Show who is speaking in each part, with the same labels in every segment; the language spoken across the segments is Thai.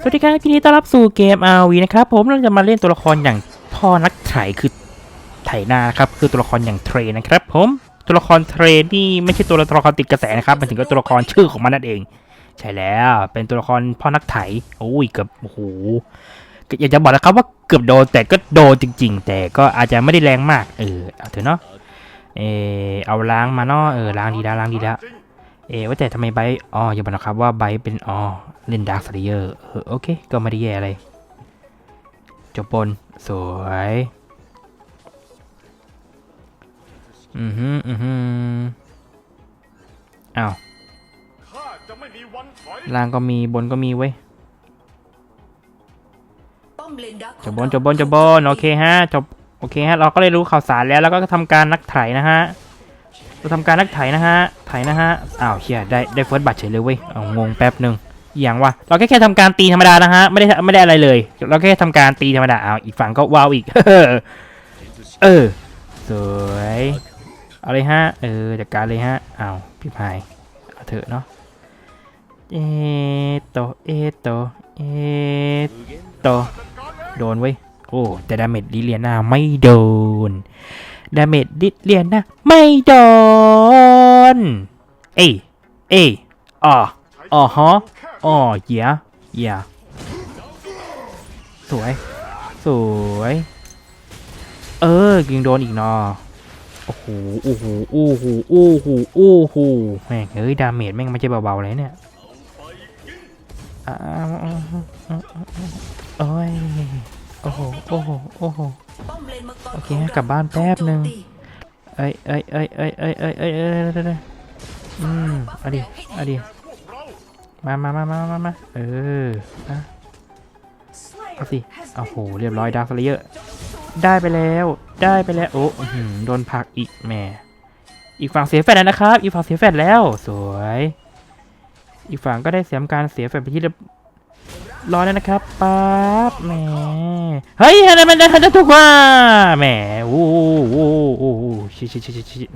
Speaker 1: สวัสดีครับยินดีต้อนรับสู่เกม RV นะครับผมเราจะมาเล่นตัวละครอย่างพ่อนักไถคือไถนาครับคือตัวละครอย่างเทรนะครับผมตัวละครเทรนี่ไม่ใช่ตัวละครติดกระแสนะครับมันถึงก็ตัวละครชื่อของมันนั่นเอง ใช่แล้วเป็นตัวละครพ่อนักไถโอ้ยเกือบโอ้โหอยากจะบอกนะครับว่าเกือบโดนแต่ก็โดนจริง ๆ แต่ก็อาจจะไม่ได้แรงมากเออเอาเถอะเนาะเออเอาล้างมาเนาะเออล้างดีแล้วล้างดีแล้วเอะว่าแต่ทำไมไบอ๋ออย่าบอกนะครับว่าไบเป็นอ๋อ เล่นดาร์คสเลเยอร์เออโอเค ก็ไม่ได้แย่อะไร จบบน สวย อือฮึอือฮึอ้าว
Speaker 2: ข้าจะไม่มีวันถอย
Speaker 1: ล่างก็มีบนก็มีเว้ย
Speaker 3: ป้อมเลนดัก
Speaker 1: จบบนจบบนจบบนโอเคฮะจบโอเคฮะเราก็ได้รู้ข่าวสารแล้วแล้วก็ทำการนักไถนะฮะเราทำการนักไถนะฮะไถนะฮะอ้าวเชียได้ได้เฟิร์สบัตรเฉยเลยเว้ยเอางงแป๊บหนึ่ง อย่างวะเราแค่แค่ทำการตีธรรมดานะฮะไม่ได้ไม่ได้อะไรเลย เราแค่ทำการตีธรรมดาอ้าวอีกฝั่งก็ว้าวอีก เออสวยเอาเลยฮะเออจัดการเลยฮะอ้าวพี่พายเอาเถอะเนาะเอโตเอโตเอโตโดนเว้ยโอ้แต่ดาเมจลิเลียนาไม่โดนดาเมจลิเลียนาไม่โดนเอ้เอ้อ๋ออ๋อฮะ อ๋อเหี้ยเหี้ยสวย สวย เออยิงโดนอีกนอโอ้โหโอ้โหโอ้โหโอ้โหโอ้โหแม่งเฮ้ย ดาเมจแม่งไม่ใช่เบาๆเลยเนี่ยโอ้ยโอ้โหโอ้โหโอ้โหโอเคกลับบ้านแป๊บหนึ่งเอ้ยเอ้ยเอ้ยเอ้ยเอ้ยเอ้ยเอ้ยอืมอดีอดี มามามามามามาเออนะเอาสิโอ้โห เรียบร้อยดาร์คเลเยอร์ได้ไปแล้ว ได้ไปแล้ว โอ้อื้อหือโดนผักอีกแหม่อีกฝั่งเสียแฟดแล้วนะครับ อีกฝั่งเสียแฟดแล้ว สวย อีกฝั่งก็ได้เสียมการเสียแฟดไปที่เรียบร้อยแล้วนะครับปั๊บแหม เฮ้ยอะไรมันได้ทุกว่าแหม โอ้โหโอ้โหโอ้โหชิชิชิชิชิ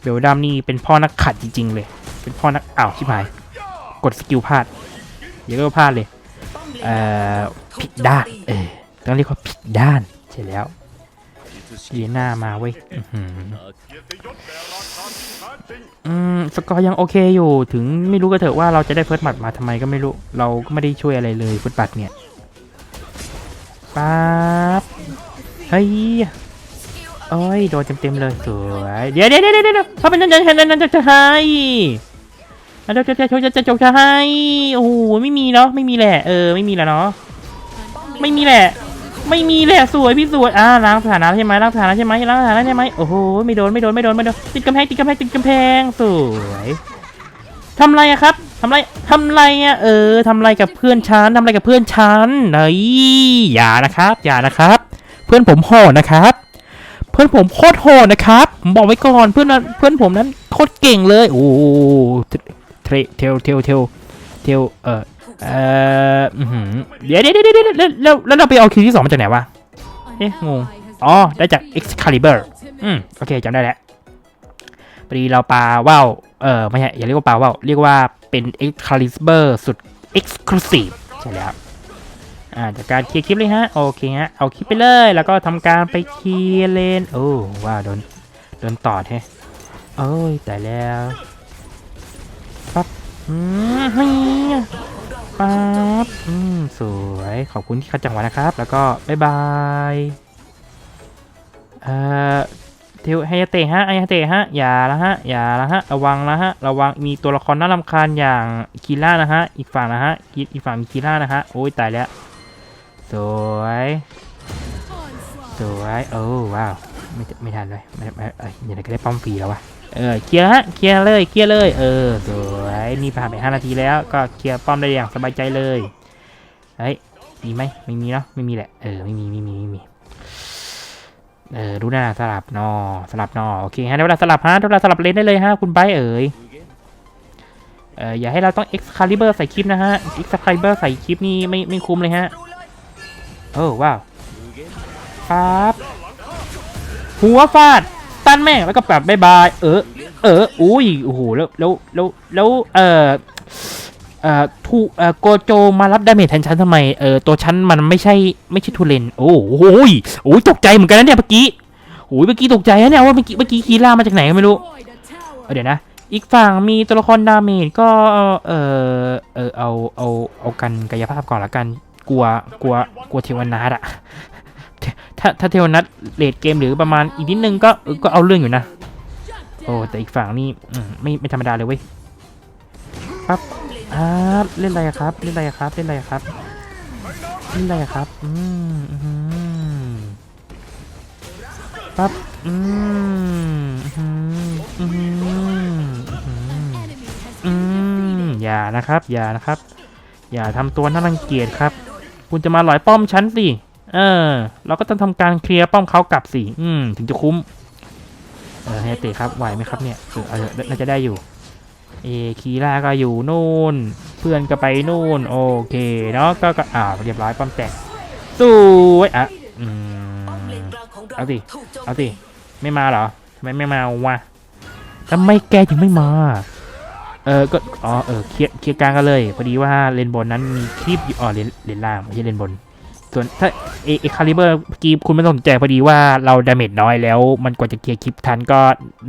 Speaker 1: เบลดัมนี่เป็นพ่อนักขัดจริงๆเลย เป็นพ่อนักอ้าวชิบหาย กดสกิลพลาดเดี๋ยวก็พลาดเลย
Speaker 3: เอ่
Speaker 1: อผิดด้าน
Speaker 3: ตี
Speaker 1: เออต้องเรียกว่าผิดด้านใช่แล้วเีหน้ามาเว้ยอื้มสกอร์ยังโอเคอยู่ ถึงไม่รู้ก็เถอะว่าเราจะได้เฟิร์สบัตรมาทำไมก็ไม่รู้ เราก็ไม่ได้ช่วยอะไรเลยเฟิร์สบัตรเนี่ยปั๊บเฮ้ยโอ้ยโดนเต็มๆเลยสวยเดี๋ยวเดี๋ยวเดี๋ยวเดี๋ยวเขาเป็นนั่นนั่นนั่นจะ ให้นั่นจะจะจะจะจะจะให้ โอ้โห ไม่มีเนาะ ไม่มีแหละ เออ ไม่มีแล้วเนาะ ไม่มีแหละ ไม่มีแหละ สวยพี่สวย อ่า ล้างสถานะใช่ไหมล้างสถานะใช่ไหมล้างสถานะใช่ไหมโอ้โห ไม่โดน ไม่โดน ไม่โดน ไม่โดน ติดกำแพง ติดกำแพง ติดกำแพง สวยทำไรอะครับทำไรทำไรอะเออทำไรกับเพื่อนฉันทำไรกับเพื่อนฉันเฮ้ยอย่านะครับ อย่านะครับ เพื่อนผมโหดนะครับ เพื่อนผมโคตรโหดนะครับผมบอกไว้ก่อน เพื่อนนั้นเพื่อนผมนั้นโคตรเก่งเลย โอ้โห เทรเทลเทลเทลเทลเออเอ่ออื้อหือเดี๋ยวเดี๋ยวเดี๋ยวเดี๋ยวแล้วแล้วแล้วเราไปเอาคิวที่สองมาจากไหนวะเอ๊ะงงอ๋อได้จาก Excalibur อืมโอเคจำได้แล้วพอดีเราปาว่าวเออไม่ใช่อย่าเรียกว่าปาว่าวเรียกว่าเป็น Excalibur สุด Exclusive ใช่แล้วอ่าจากการเคลียร์คลิปเลยฮะโอเคฮะเอาคลิปไปเลยแล้วก็ทำการไปเคลียร์เลนโอ้ว้าวโดนโดนต่อแฮะโอ้ยแต่แล้วปั๊บ อืมปั๊บอืมสวย ขอบคุณที่คัดจังหวะนะครับ แล้วก็บ๊ายบาย เอ่อเทวไฮยาเตะฮะไฮยาเตะฮะ อย่าละฮะ อย่าละฮะ ระวังนะฮะ ระวัง มีตัวละครน่ารำคาญอย่างคีล่านะฮะ อีกฝั่งนะฮะอีกอีกฝั่งมีคีล่านะฮะ โอ้ยตายแล้ว สวย สวย โอ้ว้าว ไม่ไม่ทันเลยไม่ไม่เอ้ยย่างไรก็ได้ป้อมฟรีแล้ววะ เออเคลียร์ฮะเคลียร์เลยเคลียร์เลย เออสวยนี่ผ่านไป5นาทีแล้วก็เคลียร์ป้อมได้อย่างสบายใจเลยเฮ้ยมีไหมไม่มีเนาะไม่มีแหละเออไม่มีไม่มีไม่มีเออดูหน้าสลับนอสลับนอโอเคฮะได้เวลาสลับฮะได้เวลาสลับเลนได้เลยฮะคุณไบเอ๋ยเอออย่าให้เราต้อง Excalibur ใส่คลิปนะฮะ Excalibur ใส่คลิปนี่ไม่ไม่คุ้มเลยฮะโอ้ว้าวครับหัวฟาด ตันแม่งแล้วก็แบบบายบายเออ เอออุ้ยโอ้โหแล้วแล้วแล้วแล้วเออเอ่อทูเอ่อโกโจมารับดาเมจแทนฉันทำไมเออตัวฉันมันไม่ใช่ไม่ใช่ทูเลนโอ้โหโอ้ยตกใจเหมือนกันนะเนี่ยเมื่อกี้โอ้ยเมื่อกี้ตกใจนะเนี่ยว่าเมื่อกี้เมื่อกี้คีล่ามาจากไหนก็ไม่รู้เออเดี๋ยวนะ อีกฝั่งมีตัวละครดาเมจก็เออเออเอาเอาเอากันกายภาพก่อนละกันกลัวกลัวกลัวเทวนาทอะ ถ้าถ้าเทวนัทเลดเกมหรือประมาณอีกนิดนึงก็ก็เอาเรื่องอยู่นะ โอ้แต่อีกฝั่งนี่ไม่ไม่ธรรมดาเลยเว้ยปั๊บอ่าเล่นอะไรครับเล่นอะไรครับเล่นอะไรครับเล่นอะไรครับอืมอือหือปั๊บอืมอืมอืมอืมอืม
Speaker 4: Enemy has
Speaker 1: อื
Speaker 4: been
Speaker 1: ม
Speaker 4: defeated.
Speaker 1: อย่านะครับ อย่านะครับ อย่าทำตัวน่ารังเกียจครับ คุณจะมาหลอยป้อมฉันสิ เออ เราก็ต้องทำการเคลียร์ป้อมเขากลับสิอืม ถึงจะคุ้ม เออเฮเตะครับไหวไหมครับเนี่ยเออเออน่าจะได้อยู่ เอคีร่าก็อยู่นู่น เพื่อนก็ไปนู่น โอเคเนาะก็ก็อ่าเรียบร้อยป้อมแตกสวยอะอื
Speaker 3: มเอา
Speaker 1: สิเอาสิไม่มาเหรอทำไมไม่มาวะทำไมแกถึงไม่มา เออก็อ๋อเออเคลียร์เคลียร์กลางกันเลย พอดีว่าเลนบนนั้นมีคลิปอยู่อ๋อเลนเลนล่างไม่ใช่เลนบน ส่วนถ้าเอคาลิเบอร์เมื่อกี้คุณไม่ต้องสนใจพอดีว่าเราดาเมจน้อยแล้ว มันกว่าจะเคลียร์คลิปทันก็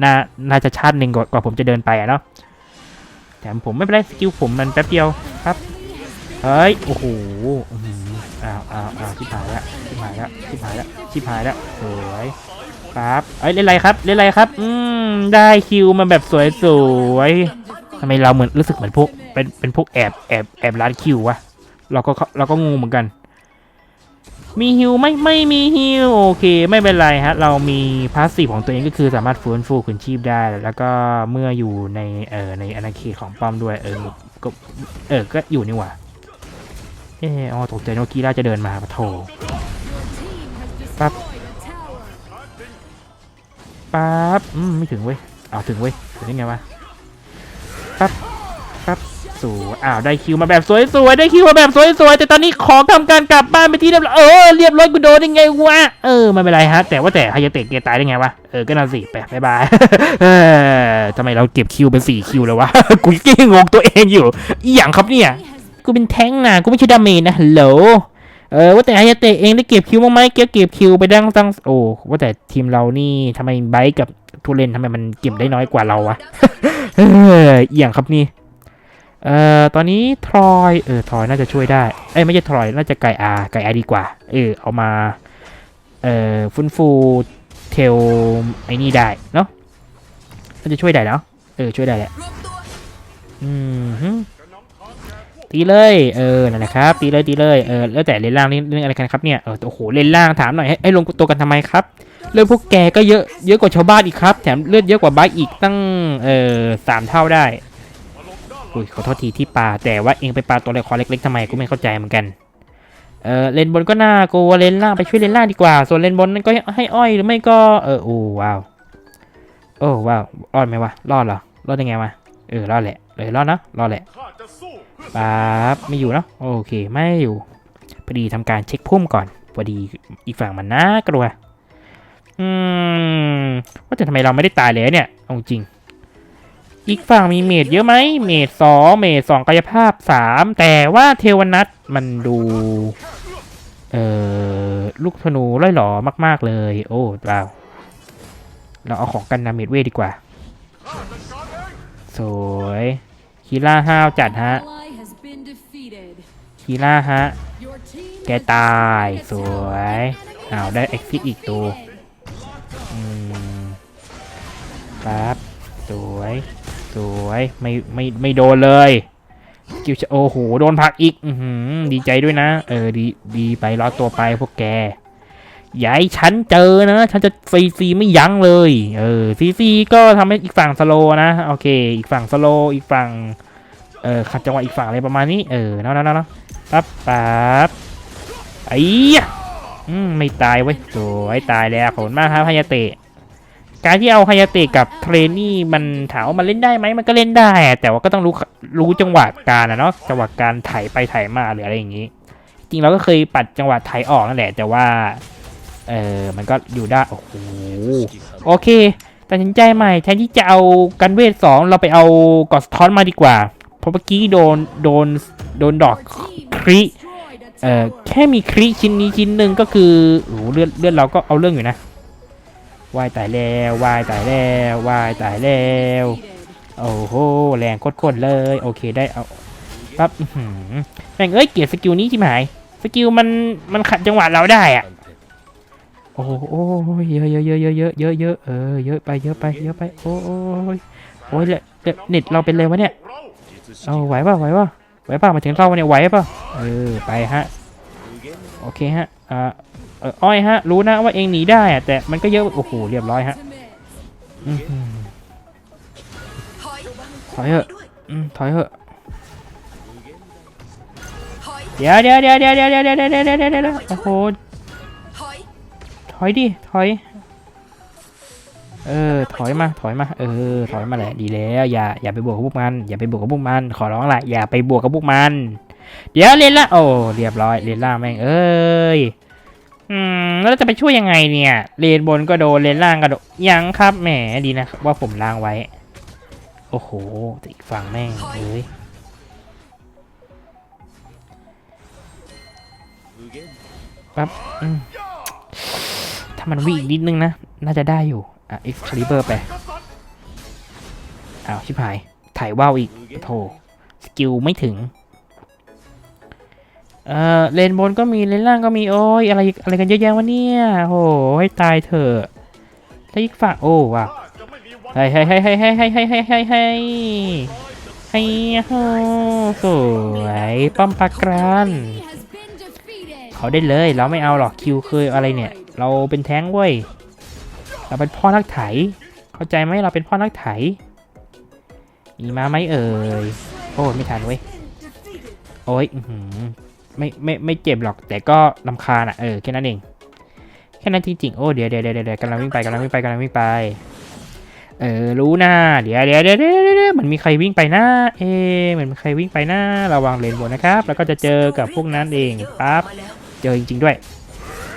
Speaker 1: น่าน่าจะชาติหนึ่งกว่ากว่าผมจะเดินไปอะเนาะแต่ผมไม่เป็นไรสกิลผมมันแป๊บเดียวครับเฮ้ย โอ้โหอ้าวอ้าวอ้าวชิบหายล้วชิบหายล้วชิบหายล้วชิบหายล้วสวยครับเอ้ยเล่นไรครับ เล่นไรครับ อืม ได้คิวมาแบบสวยสวยๆทำไมเราเหมือนรู้สึกเหมือนพวก เป็น เป็นพวกแอบ แอบ แอบร้านคิววะ เราก็ เราก็งงเหมือนกัน มีฮิวไหม่ไม่มีฮิวโอเค ไม่เป็นไรฮะ เรามีพาสซีฟของตัวเองก็คือสามารถฟื้นฟูคืนชีพได้ แล้วก็เมื่ออยู่ในเอ่อในอาณาเขตของป้อมด้วย เออก็เออก็อยู่นี่หว่าเอออ๋อตกใจนึกว่ากีฬาจะเดินมาปะโถ
Speaker 4: Your team has
Speaker 1: Bắp.
Speaker 4: destroyed a tower.
Speaker 1: ปั๊บอืมไม่ถึงเว้ยอ้าถึงเว้ยถึงได้ไงวะปั๊บปั๊บ สวยอ้าวได้คิวมาแบบสวยๆได้คิวมาแบบสวยๆแต่ตอนนี้ขอทำการกลับบ้านไปที่เรียบร้อยเออเรียบร้อยกูโดนได้ไงวะเออไม่เป็นไรฮะ แต่ว่าแต่ฮายาเตะเกตายได้ไงวะเออก็น่าสิไปบายบายเออทำไมเราเก็บคิวเป็นสี่คิวแล้ววะกูยังงงตัวเองอยู่อีหยังครับเนี่ยกูเป็นแท้งนะกูไม่ใช่ดาเมจนะฮัลโหลเออว่าแต่ฮายาเตะเองได้เก็บคิวบ้างไหมเก็บเก็บคิวไปดังตั้งโอ้ว่าแต่ทีมเรานี่ทำไมไบค์กับทูเลนทำไมมันเก็บได้น้อยกว่าเราวะเออเอียงครับนี่ เอ่อ ตอนนี้ทรอย เออ ทรอยน่าจะช่วยได้ เอ้ย ไม่ใช่ทรอย น่าจะไก่อา ไก่อาดีกว่า เออ เอามา เอ่อ ฟื้นฟูเทลไอ้นี่ได้ เนาะน่าจะช่วยได้เนาะ เออ ช่วยได้แหละ อืมฮึตีเลย เออ นั่นแหละครับ ตีเลย ตีเลย เออ แล้วแต่เลนล่างนี่เรื่องอะไรกันครับเนี่ย เออ โอ้โห เลนล่างถามหน่อย ให้ลงตัวกันทำไมครับ เรื่องพวกแกก็เยอะ เยอะกว่าชาวบ้านอีกครับ แถมเลือดเยอะกว่าบ้าอีกตั้ง เออสามเท่าได้ อุ้ยขอโทษทีที่ปลาแต่ว่าเองไปปลาตัวละครเล็กๆทำไมกูไม่เข้าใจเหมือนกันเออเลนบนก็น่ากลัวเลนล่างไปช่วยเลนล่างดีกว่า ส่วนเลนบนนั่นก็ให้อ้อยหรือไม่ก็เออโอ้ว้าวโอ้ว้าวรอดไหมวะรอดเหรอรอดได้ไงวะเออรอดแหละเลยรอดนะรอดแหละ
Speaker 2: ข้าจะสู้เพื่อ
Speaker 1: ปั๊บไม่อยู่เนอะโอเคไม่อยู่พอดีทำการเช็คพุ่มก่อนพอดีอีกฝั่งมันน่ากลัวอืมว่าแต่ทำไมเราไม่ได้ตายเลยเนี่ยเอาจริง อีกฝั่งมีเมดเยอะไหมเมดสองเมดสองกายภาพสามแต่ว่าเทวนัทมันดู เอ่อลูกธนูร่อยหลอมาก ๆ เลย โอ้ว้าเราเอาของกันนาเมดเวดีกว่า สวยคีล่าห้าวจัดฮะคีล่าฮะ แกตายสวยอ้าวได้เอ็กซิสอีกตัว อืมปั๊บสวย สวยไม่ไม่ไม่โดนเลยกิวจะโอ้โหโดนผักอีกอืดีใจด้วยนะ เออดีดีไปรอดตัวไปพวกแกอย่าให้ฉันเจอนะ ฉันจะซีซีไม่ยั้งเลย เออซีซีก็ทำให้อีกฝั่งสโลนะ โอเค อีกฝั่งสโลอีกฝั่ง เออขัดจังหวะอีกฝั่งอะไรประมาณนี้ เออเนาะเนาะเนาะเนะปั๊บปั๊บไอ้อืมไม่ตายเว้ยสวยตายแล้วขอบคุณมากครับฮายาเตะ การที่เอาฮายาเตะกับเทรนนี่มันถามว่ามันเล่นได้ไหมมันก็เล่นได้ แต่ว่าก็ต้องรู้รู้จังหวะการอะเนาะจังหวะการไถไปไถมาหรืออะไรอย่างนี้ จริงเราก็เคยปัดจังหวะไถออกนั่นแหละ แต่ว่าเออมันก็อยู่ได้โอ้โหโอเคตัดสินใจใหม่แทนที่จะเอากันเวทสองเราไปเอากอสทอนมาดีกว่าเพราะเมื่อกี้โดนโดนโดนดอกคริเอ่อแค่มีคริชิ้นนี้ชิ้นหนึ่งก็คือโอ้เลือดเลือดเราก็เอาเรื่องอยู่นะ วายตายแล้ววายตายแล้ววายตายแล้วโอ้โหแรงโคตรๆเลยโอเคได้เอาปั๊บหือแม่งเอ้ยเกลียดสกิลนี้ที่หมายสกิลมันมันขัดจังหวะเราได้อะโอ้โหโอ้ยเยอะเยอะเยอะเยอะเยอะเยอะเยอะเออเยอะไปเยอะไปเยอะไปโอ้ยโอ้ยเลยเน็ตเราเป็นเลยวะเนี่ย
Speaker 2: เรา
Speaker 1: เอาไหวป่ะไหวป่ะไหวป่ะมาถึงเราเนี่ยไหวป่ะเออไปฮะโอเคฮะอ่า เอออ้อยฮะ รู้นะว่าเองหนีได้อะแต่มันก็เยอะ โอ้โห เรียบร้อยฮะอื้อหือ
Speaker 3: ถอย
Speaker 1: เถอะอืมถอยเถอะ เดี๋ยวเดี๋ยวเดี๋ยวเดี๋ยวเดี๋ยวเดี๋ยวเดี๋ยวเดี๋ยวเดี๋ยวเดี๋ยวเดี๋ยวโอ้โห
Speaker 3: ถอย
Speaker 1: ดิ ถอย เออ ถอยมา ถอยมา เออ ถอยมาแหละ ดีแล้ว อย่า อย่าไปบวกกับพวกมัน อย่าไปบวกกับพวกมัน ขอร้องละอย่าไปบวกกับพวกมัน เดี๋ยวเลนละโอ้ เรียบร้อย เลนล่าแม่ง เอ้ย อืมแล้วจะไปช่วยยังไงเนี่ยเลนบนก็โดนเลนล่างก็โดนยังครับแหมดีนะว่าผมล้างไว้ โอ้โหแต่อีกฝั่งแม่งเอ้ยปั๊บถ้ามันวิ่งนิดนึงนะ น่าจะได้อยู่ อะ Excalibur ไปอ้าวชิบหาย ถ่ายว่าวอีกโถสกิลไม่ถึง เออเลนบนก็มีเลนล่างก็มีโอ้ยอะไรอะไรกันเยอะแยะวะเนี่ยโหให้ตายเถอะแล้วอีกฝั่งโอ้ว้าว
Speaker 2: ข้าจะไม่มีวัน
Speaker 1: เฮ้ยเฮ้ยเฮ้ยเฮ้ยเฮ้ยเฮ้ยเฮ้ยเฮ้ยเฮ้ยเฮ้ยเฮ้สวยป้อมปากกรานเขาได้เลยเราไม่เอาหรอกคิวเคยอะไรเนี่ย เราเป็นแท้งเว้ยเราเป็นพ่อนักไถ เข้าใจไหมเราเป็นพ่อนักไถมีมาไหมเอ่ยโอ้ไม่ทันเว้ยโอ้ยอื้อ ไม่ไม่ไม่เจ็บหรอก แต่ก็ลำคาญอะเออแค่นั้นเองแค่นั้นจริงๆโอ้เดี๋ยวเดี๋ยวเดี๋ยวเดี๋ยวกำลังวิ่งไปกำลังวิ่งไปกำลังวิ่งไป เออรู้นะเดี๋ยวเดี๋ยวเดี๋ยวเดี๋ยวเดี๋ยวมันมีใครวิ่งไปนะเอ๊ะเหมือนมีใครวิ่งไปนะระวังเลนบนนะครับ แล้วก็จะเจอกับพวกนั้นเองปั๊บเจอจริง ๆด้วย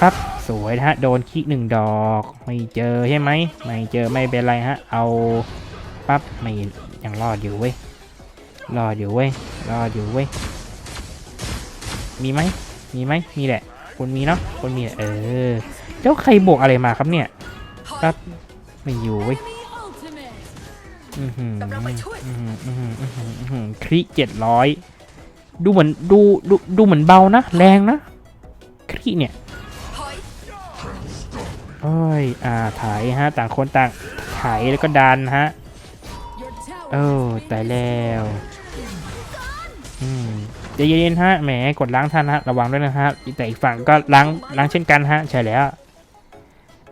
Speaker 1: ปั๊บสวยนะฮะโดนคิหนึ่งดอกไม่เจอใช่ไหมไม่เจอไม่เป็นไรฮะเอาปั๊บไม่ยังรอดอยู่เว้ยรอดอยู่เว้ยรอดอยู่เว้ย มีไหมมีไหมมีแหละคนมีเนาะคนมีแหละเออแล้วใครบวกอะไรมาครับเนี่ย
Speaker 3: ถอย
Speaker 1: ปั๊บไม่อยู่เว้ย
Speaker 4: Ultimate.
Speaker 1: อือหือ
Speaker 3: กำลังไปช่วย
Speaker 1: อื้อหืออื้อหืออื้อหืออื้อหือคริเจ็ดร้อยดูเหมือนดูดูดูเหมือนเบานะ แรงนะ คริเนี่ย
Speaker 3: ถอย
Speaker 1: โอ้ยอ่าถ่ายฮะ ต่างคนต่างถ่ายแล้วก็ดันฮะ
Speaker 4: Your tower
Speaker 1: โอ้
Speaker 4: has been
Speaker 1: ตายแล้ว
Speaker 4: defeated.
Speaker 1: อืม ใจเย็นๆฮะแหมกดล้างทันฮะระวังด้วยนะฮะแต่อีกฝั่งก็ล้างล้างเช่นกันฮะใช่แล้ว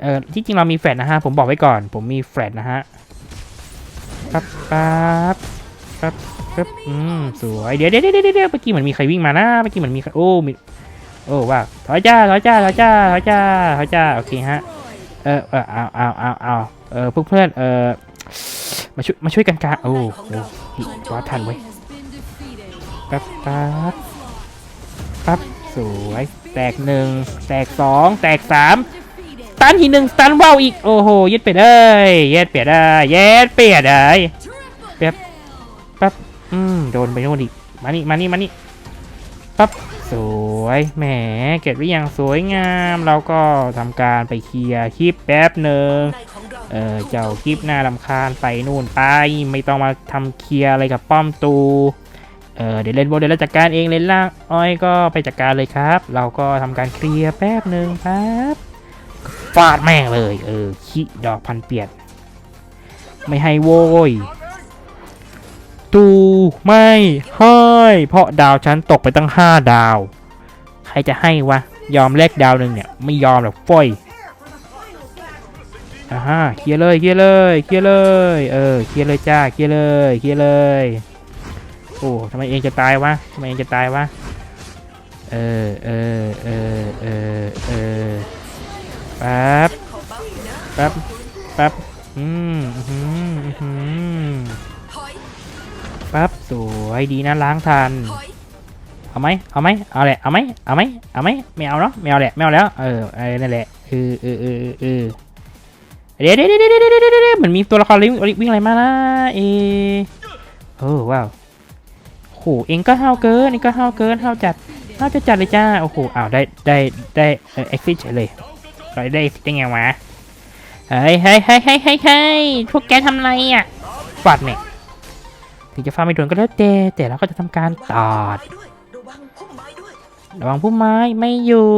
Speaker 1: เออที่จริงเรามีแฟลชนะฮะผมบอกไว้ก่อน ผมมีแฟลชนะฮะปั๊บปั๊บปั๊บปั๊บอืมสวยเดี๋ยวเดี๋ยวเดี๋ยวเดี๋ยวเมื่อกี้เหมือนมีใครวิ่งมานะเมื่อกี้เหมือนมีโอ้มีโอ้ว้าวถอยจ้าถอยจ้าถอยจ้าถอยจ้าถอยจ้าโอเคฮะเออเออเอาเอาเอาเอาเออพวกเพื่อนเออมาช่วยมาช่วยกันกาโอ้โหว้าทันเว้ ปั๊บปั๊บปั๊บสวย แตกหนึ่งแตกสองแตกสามสตันทีหนึ่งสตันว่าวอีก โอ้โหย็ดเป็ดเอ้ยเย็ดเป็ดเอ้ยเย็ดเป็ดเอ้ย
Speaker 4: Triple
Speaker 1: Yep.
Speaker 4: kill.
Speaker 1: ปั๊บอืมโดนไปโน่นอีก มานี่มานี่มานี่ปั๊บสวยแหมเก็บไว้อย่างสวยงามเราก็ทำการไปเคลียร์คลิปแป๊บหนึ่ง
Speaker 3: ในของเรา
Speaker 1: เออเจ้าคลิปหน้าลำคาญไปนู่นไป ไม่ต้องมาทำเคลียร์อะไรกับป้อมตู เออเดี๋ยวเล่นบนเดี๋ยวเราจัดการเองเล่นล่างอ้อยก็ไปจัดการเลยครับ เราก็ทำการเคลียร์แป๊บหนึ่งครับฟาดแม่งเลยเออขี้ดอกพันเปียดไม่ให้โว้ยตูไม่ให้เพราะดาวฉันตกไปตั้งห้าดาว ใครจะให้วะ ยอมแลกดาวหนึ่งเนี่ย ไม่ยอมหรอกฟ้อยอ่าฮะเคลียร์เลยเคลียร์เลยเคลียร์เลย เออเคลียร์เลยจ้าเคลียร์เลยเคลียร์เลย โอ้ทำไมเองจะตายวะทำไมเองจะตายวะ เออเออเออเออเออแป๊บแป๊บแป๊บอืมอืมอืม
Speaker 3: ถอย
Speaker 1: แป๊บสวยดีนะล้างทันเอาไหมเอาไหมเอาแหละ เอาไหมเอาไหมเอาไหมไม่เอาเนาะไม่เอาแหละไม่เอาแล้ว เออเออนั่นแหละเออเออเออเออเดี๋ยวเดี๋ยวเดี๋ยวเดี๋ยวเดี๋ยวเดี๋ยวเหมือนมีตัวละครวิ่งวิ่งอะไรมานะเออโอ้ว้าว โหเองก็ห้าวเกินเองก็ห้าวเกินห้าวจัดห้าวจะจัดเลยจ้าโอ้โหอ้าวได้ได้ได้เอ็กซิสเฉยเลยเราได้ exit ได้ไงวะเฮ้ยเฮ้ยเฮ้ยเฮ้ยเฮ้ยเฮ้ยพวกแกทำอะไรอะปัดเนี่ยถึงจะฟาร์มไม่โดนก็แล้วแต่แต่เราก็จะทำการตัด
Speaker 3: ระวังพุ่มไม้
Speaker 1: ไม้ไม่อยู่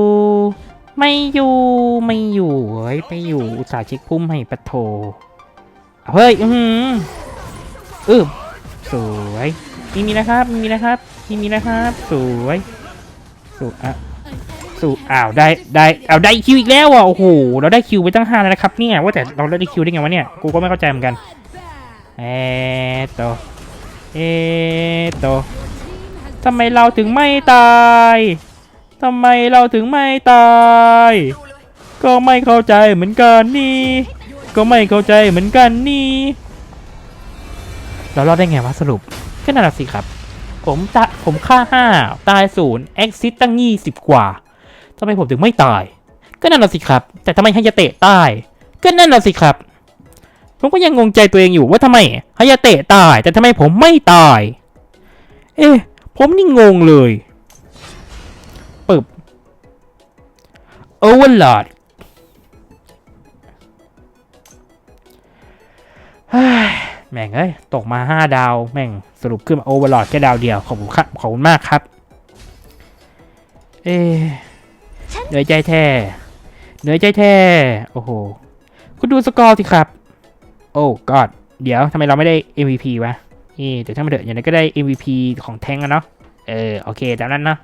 Speaker 1: ไม่อยู่ไม่อยู่เฮ้ยไม่อยู่อุตส่าห์เช็คพุ่มให้ปะโถเฮ้ยอืมอหืออึบสวย มีมีนะครับ มีมีนะครับ มีมีนะครับ สวยสวยอะสูอ้าวได้ได้เอาได้คิวอีกแล้วอะโอ้โหเราได้คิวไปตั้งห้าแล้วนะครับเนี่ยว่าแต่เราได้คิวได้ไงวะเนี่ยกูก็ไม่เข้าใจเหมือนกันเอ๊ะโตเอ๊ะโตทำไมเราถึงไม่ตายทำไมเราถึงไม่ตาย
Speaker 3: ดูเลย
Speaker 1: ก็ไม่เข้าใจเหมือนกันนี่ ก็ไม่เข้าใจเหมือนกันนี่ เรารอดได้ไงวะสรุป ก็นั่นแหละสิครับ ผมตะผมฆ่าห้าตายศูนย์เอ็กซิสตั้งยี่สิบกว่าทำไมผมถึงไม่ตาย ก็นั่นแหละสิครับ แต่ทำไมฮายาเตะตาย ก็นั่นแหละสิครับ ผมก็ยังงงใจตัวเองอยู่ว่าทำไมฮายาเตะตาย แต่ทำไมผมไม่ตาย เอ๊ะผมนี่งงเลยปึบโอเวอร์ลอด แม่งเอ้ยตกมาห้าดาว แม่งสรุปขึ้นมาโอเวอร์ลอดแค่ดาวเดียว ขอบคุณครับขอบคุณมากครับ เอ๊ะเหนื่อยใจแท้เหนื่อยใจแท้โอ้โห คุณดูสกอร์สิครับ โอ้กอดเดี๋ยวทำไมเราไม่ได้ MVP วะนี่แต่ถ้ามาเถอะอย่างนั้นก็ได้ MVP ของแทงก์อะเนาะเออ โอเคตามนั้นเนาะ